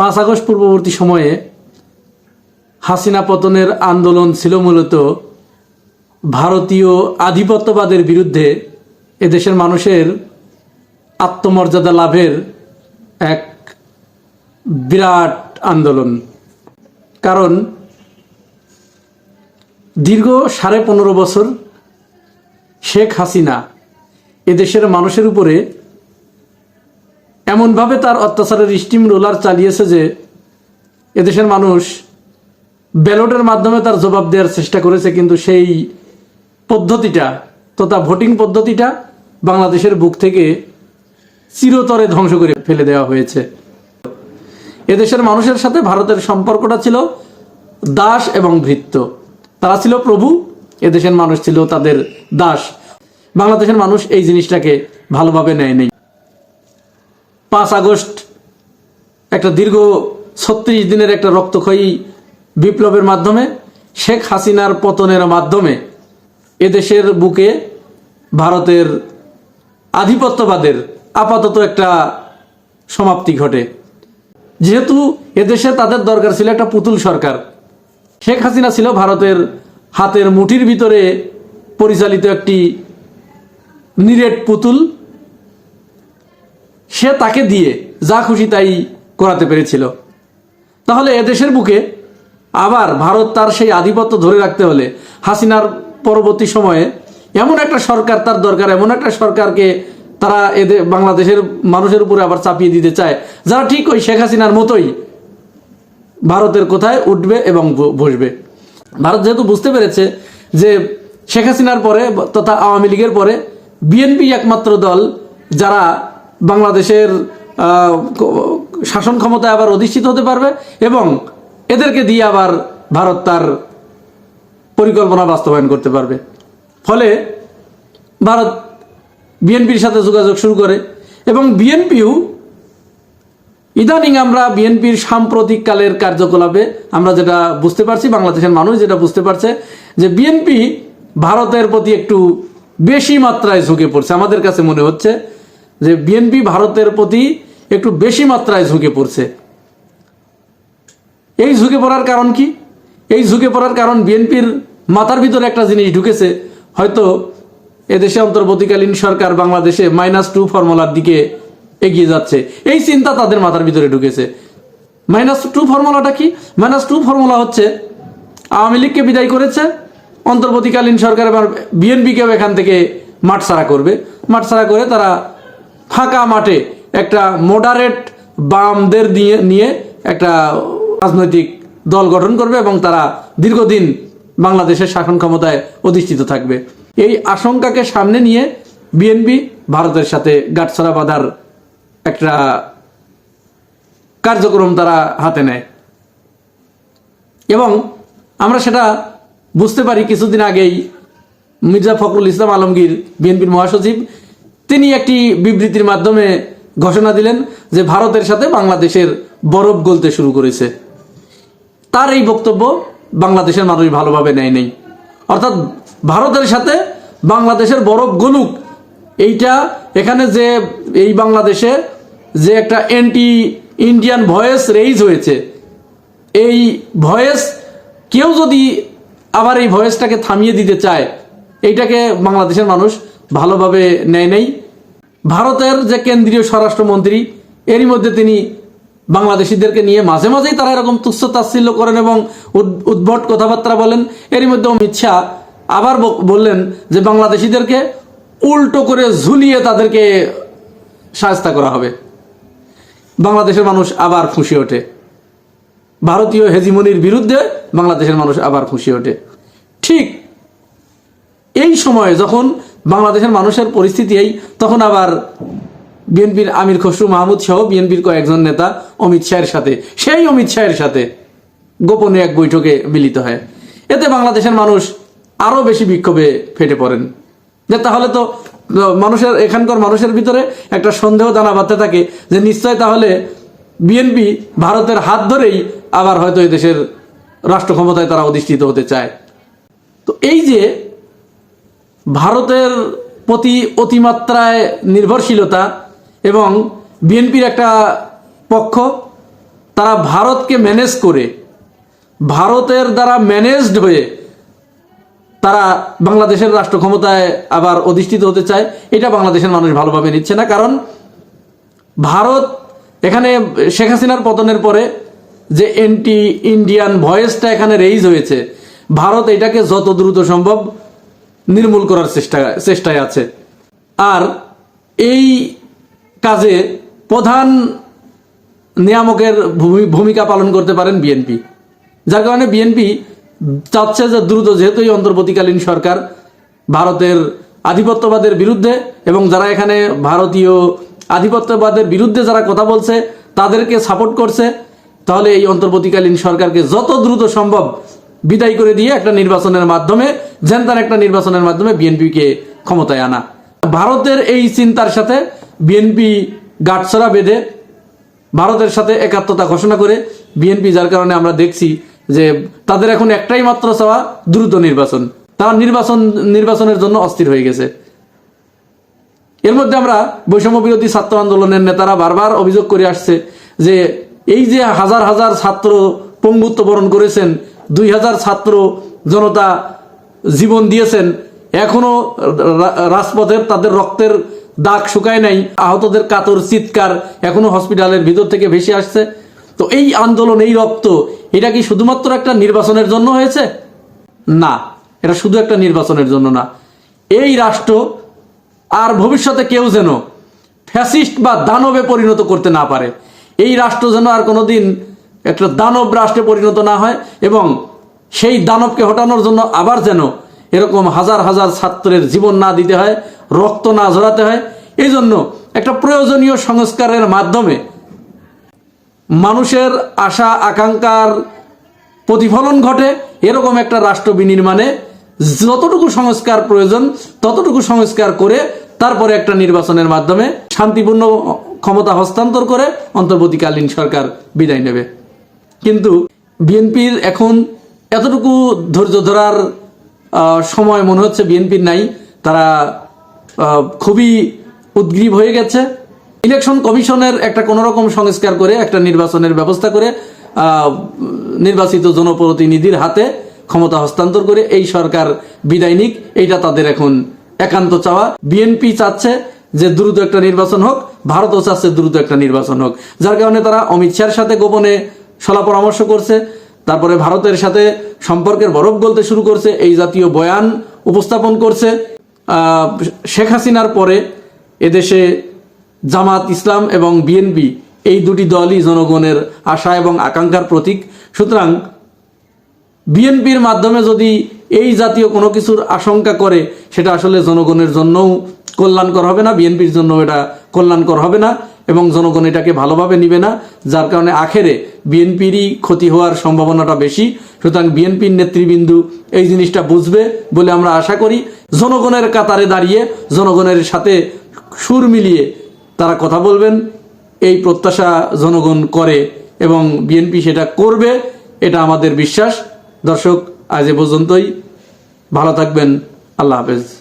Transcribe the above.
পাঁচ আগস্ট পূর্ববর্তী সময়ে হাসিনা পতনের আন্দোলন ছিল মূলত ভারতীয় আধিপত্যবাদের বিরুদ্ধে এদেশের মানুষের আত্মমর্যাদা লাভের এক বিরাট আন্দোলন। কারণ দীর্ঘ সাড়ে পনেরো বছর শেখ হাসিনা এদেশের মানুষের উপরে এমনভাবে তার অত্যাচারের স্টিম রোলার চালিয়েছে যে এদেশের মানুষ ব্যালটের মাধ্যমে তার জবাব দেওয়ার চেষ্টা করেছে, কিন্তু সেই পদ্ধতিটা তথা ভোটিং পদ্ধতিটা বাংলাদেশের বুক থেকে চিরতরে ধ্বংস করে ফেলে দেওয়া হয়েছে। এদেশের মানুষের সাথে ভারতের সম্পর্কটা ছিল দাস এবং ভৃত্য। তারা ছিল প্রভু, এদেশের মানুষ ছিল তাদের দাস। বাংলাদেশের মানুষ এই জিনিসটাকে ভালোভাবে নেয় নেই পাঁচ আগস্ট একটা দীর্ঘ ছত্রিশ দিনের একটা রক্তক্ষয়ী বিপ্লবের মাধ্যমে শেখ হাসিনার পতনের মাধ্যমে এদেশের বুকে ভারতের আধিপত্যবাদের আপাতত একটা সমাপ্তি ঘটে। যেহেতু এদেশে তাদের দরকার ছিল একটা পুতুল সরকার, শেখ হাসিনা ছিল ভারতের হাতের মুঠির ভিতরে পরিচালিত একটি নিরেট পুতুল। সে তাকে দিয়ে যা খুশি তাই করাতে পেরেছিল। তাহলে এদেশের বুকে আবার ভারত তার সেই আধিপত্য ধরে রাখতে হলে হাসিনার পরবর্তী সময়ে এমন একটা সরকার তার দরকার, এমন একটা সরকারকে তারা এদের বাংলাদেশের মানুষের উপরে আবার চাপিয়ে দিতে চায়, যারা ঠিক ওই শেখ হাসিনার মতোই ভারতের কোথায় উঠবে এবং বসবে। ভারত যেহেতু বুঝতে পেরেছে যে শেখ হাসিনার পরে তথা আওয়ামী লীগের পরে বিএনপি একমাত্র দল যারা বাংলাদেশের শাসন ক্ষমতায় আবার অধিষ্ঠিত হতে পারবে এবং এদেরকে দিয়ে আবার ভারত তার পরিকল্পনা বাস্তবায়ন করতে পারবে। ফলে ভারত বিএনপির সাথে যোগাযোগ শুরু করে এবং বিএনপিও ইদানিং আমরা বিএনপির সাম্প্রতিক কালের কার্যকলাপে আমরা যেটা বুঝতে পারছি, বাংলাদেশের মানুষ যেটা বুঝতে পারছে যে বিএনপি ভারতের প্রতি একটু বেশি মাত্রায় ঝুঁকে পড়ছে। আমাদের কাছে মনে হচ্ছে যে বিএনপি ভারতের প্রতি একটু বেশি মাত্রায় ঝুঁকে পড়ছে। এই ঝুঁকে পড়ার কারণ কি? এই ঝুঁকে পড়ার কারণ বিএনপির মাথার ভিতরে একটা জিনিস ঢুকেছে। হয়তো এদেশে অন্তর্বর্তীকালীন সরকার বাংলাদেশে মাইনাস টু ফর্মুলার দিকে এগিয়ে যাচ্ছে। এই চিন্তা তাদের মাথার ভিতরে ঢুকেছে। মাইনাস টু ফর্মুলাটা কি? মাইনাস টু ফর্মুলা হচ্ছে, আওয়ামী লীগকে বিদায় করেছে, অন্তর্বর্তীকালীন সরকার এবার বিএনপিকেও এখান থেকে মাঠ ছাড়া করবে। মাঠ ছাড়া করে তারা ফাঁকা মাঠে একটা মডারেট বামদের দিয়ে, নিয়ে একটা রাজনৈতিক দল গঠন করবে এবং তারা দীর্ঘদিন বাংলাদেশের শাসন ক্ষমতায় অধিষ্ঠিত থাকবে। এই আশঙ্কাকে সামনে নিয়ে বিএনপি ভারতের সাথে গাঁটছড়া বাঁধার একটা কার্যক্রম তারা হাতে নেয়। এবং আমরা সেটা বুঝতে পারি, কিছুদিন আগেই মির্জা ফখরুল ইসলাম আলমগীর বিএনপির মহাসচিব তিনি একটি বিবৃতির মাধ্যমে ঘোষণা দিলেন যে ভারতের সাথে বাংলাদেশের বরফ গলতে শুরু করেছে। তার এই বক্তব্য বাংলাদেশের মানুষ ভালোভাবে নেয় নেই। অর্থাৎ ভারতের সাথে বাংলাদেশের বরফ গলুক, এইটা এখানে যে এই বাংলাদেশে যে একটা অ্যান্টি ইন্ডিয়ান ভয়েস রেইজ হয়েছে, এই ভয়েস কেউ যদি আবার এই ভয়েসটাকে থামিয়ে দিতে চায়, এইটাকে বাংলাদেশের মানুষ ভালোভাবে নেয় নেই। ভারতের যে কেন্দ্রীয় স্বরাষ্ট্রমন্ত্রী, এরই মধ্যে তিনি বাংলাদেশিদেরকে নিয়ে মাঝে মাঝেই তারা এরকম তুচ্ছ তাচ্ছিল্য করেন এবং উদ- উদ্ভট কথাবার্তা বলেন। এরই মধ্যে অমিত শাহ আবার বললেন যে বাংলাদেশিদেরকে উল্টো করে ঝুলিয়ে তাদেরকে সাহস্তা করা হবে। বাংলাদেশের মানুষ আবার খুশি ওঠে। ভারতীয় হেজিমনির বিরুদ্ধে বাংলাদেশের মানুষ আবার খুশি ওঠে। ঠিক এই সময়ে যখন বাংলাদেশের মানুষের পরিস্থিতি এই। তখন আবার বিএনপির আমির খসরু মাহমুদ সহ বিএনপির কয়েকজন নেতা অমিত শাহের সাথে। সেই অমিত শাহের সাথে গোপনে এক বৈঠকে মিলিত হয়। এতে বাংলাদেশের মানুষ আরও বেশি বিক্ষোভে ফেটে পড়েন। যে তাহলে তো মানুষের, এখানকার মানুষের ভিতরে একটা সন্দেহ দানা বাঁধতে থাকে যে নিশ্চয় তাহলে বিএনপি ভারতের হাত ধরেই আবার হয়তো এই দেশের রাষ্ট্র ক্ষমতায় তারা অধিষ্ঠিত হতে চায়। তো এই যে ভারতের প্রতি অতিমাত্রায় নির্ভরশীলতা এবং বিএনপির একটা পক্ষ, তারা ভারতকে ম্যানেজ করে, ভারতের দ্বারা ম্যানেজড হয়ে তারা বাংলাদেশের রাষ্ট্র ক্ষমতায় আবার অধিষ্ঠিত হতে চায়, এটা বাংলাদেশের মানুষ ভালোভাবে নিচ্ছে না। কারণ ভারত এখানে শেখ হাসিনার পতনের পরে যে এন্টি ইন্ডিয়ান ভয়েসটা এখানে রেইজ হয়েছে, ভারত এটাকে যত দ্রুত সম্ভব নির্মূল করার চেষ্টা, চেষ্টায় আছে। আর এই কাজে প্রধান নিয়ামকের ভূমি- ভূমিকা পালন করতে পারেন বিএনপি যার কারণে বিএনপি চাচ্ছে যে দ্রুত, যেহেতু এই অন্তর্বর্তীকালীন সরকার ভারতের আধিপত্যবাদের বিরুদ্ধে এবং যারা এখানে ভারতীয় আধিপত্যবাদের বিরুদ্ধে যারা কথা বলছে, তাদেরকে সাপোর্ট করছে, তাহলে এই অন্তর্বর্তীকালীন সরকারকে যত দ্রুত সম্ভব বিদায় করে দিয়ে একটা নির্বাচনের মাধ্যমে জেনতার একটা নির্বাচনের মাধ্যমে বিএনপিকে ক্ষমতায় আনা। ভারতের এই চিন্তার সাথে বিএনপি গাঁটছড়া বেঁধে ভারতের সাথে একাত্মতা ঘোষণা করে বিএনপি, যার কারণে আমরা দেখছি যে তাদের এখন একটাই মাত্র চাওয়া, দ্রুত নির্বাচন। তারা নির্বাচন, নির্বাচনের জন্য অস্থির হয়ে গেছে। এর মধ্যে আমরা বৈষম্য বিরোধী ছাত্র আন্দোলনের নেতারা বারবার অভিযোগ করে আসছে যে এই যে হাজার হাজার ছাত্র পঙ্গুত্ব বরণ করেছেন দুই হাজার ছাত্র জনতা জীবন দিয়েছেন। এখনও রা- রাজপথের তাদের রক্তের দাগ শুকায় নাই। আহতদের কাতর চিৎকার এখনও হসপিটালের ভিতর থেকে ভেসে আসছে। তো এই আন্দোলন, এই রক্ত, এটা কি শুধুমাত্র একটা নির্বাচনের জন্য হয়েছে? না, এটা শুধু একটা নির্বাচনের জন্য না। এই রাষ্ট্র আর ভবিষ্যতে কেউ যেন ফ্যাসিস্ট বা দানবে পরিণত করতে না পারে। এই রাষ্ট্র যেন আর কোনোদিন একটা দানব রাষ্ট্রে পরিণত না হয় এবং সেই দানবকে হটানোর জন্য আবার যেন এরকম হাজার হাজার ছাত্রের জীবন না দিতে হয়, রক্ত না ঝরাতে হয়। এই জন্য একটা প্রয়োজনীয় সংস্কারের মাধ্যমে মানুষের আশা, আকাঙ্ক্ষার প্রতিফলন ঘটে। এরকম একটা রাষ্ট্র বিনির্মাণে যতটুকু সংস্কার প্রয়োজন, ততটুকু সংস্কার করে তারপরে একটা নির্বাচনের মাধ্যমে শান্তিপূর্ণ ক্ষমতা হস্তান্তর করে অন্তর্বর্তীকালীন সরকার বিদায় নেবে। কিন্তু বিএনপির এখন এতটুকু ধৈর্য ধরার সময় মনে হচ্ছে বিএনপির নাই। তারা খুবই উদ্গ্রীব হয়ে গেছে। ইলেকশন কমিশনের একটা কোনো রকম সংস্কার করে, একটা নির্বাচনের ব্যবস্থা করে নির্বাচিত জনপ্রতিনিধির হাতে ক্ষমতা হস্তান্তর করে এই সরকার বিদায় নিক। এইটা তাদের এখন একান্ত চাওয়া। বিএনপি চাচ্ছে যে দ্রুত একটা নির্বাচন হোক, ভারতও চাচ্ছে দ্রুত একটা নির্বাচন হোক। যার কারণে তারা অমিত শাহর সাথে গোপনে সলা পরামর্শ করছে, তারপরে ভারতের সাথে সম্পর্কের বরফ গলতে শুরু করছে, এই জাতীয় বয়ান উপস্থাপন করছে। শেখ হাসিনার পরে এদেশে জামাত ইসলাম এবং বিএনপি, এই দুটি দলই জনগণের আশা এবং আকাঙ্ক্ষার প্রতীক। সুতরাং বিএনপির মাধ্যমে যদি এই জাতীয় কোনো কিছুর আশঙ্কা করে, সেটা আসলে জনগণের জন্যও কল্যাণকর হবে না, বিএনপির জন্য এটা কল্যাণকর হবে না। এবং জনগণ এটাকে ভালোভাবে নিবে না, যার কারণে আখেরে বিএনপিরই ক্ষতি হওয়ার সম্ভাবনাটা বেশি। সুতরাং বিএনপির নেতৃবৃন্দু এই জিনিসটা বুঝবে বলে আমরা আশা করি। জনগণের কাতারে দাঁড়িয়ে জনগণের সাথে সুর মিলিয়ে তারা কথা বলবেন। এই প্রত্যাশা জনগণ করে এবং বিএনপি সেটা করবে, এটা আমাদের বিশ্বাস। দর্শক, আজ এ পর্যন্তই। ভালো থাকবেন। আল্লাহ হাফেজ।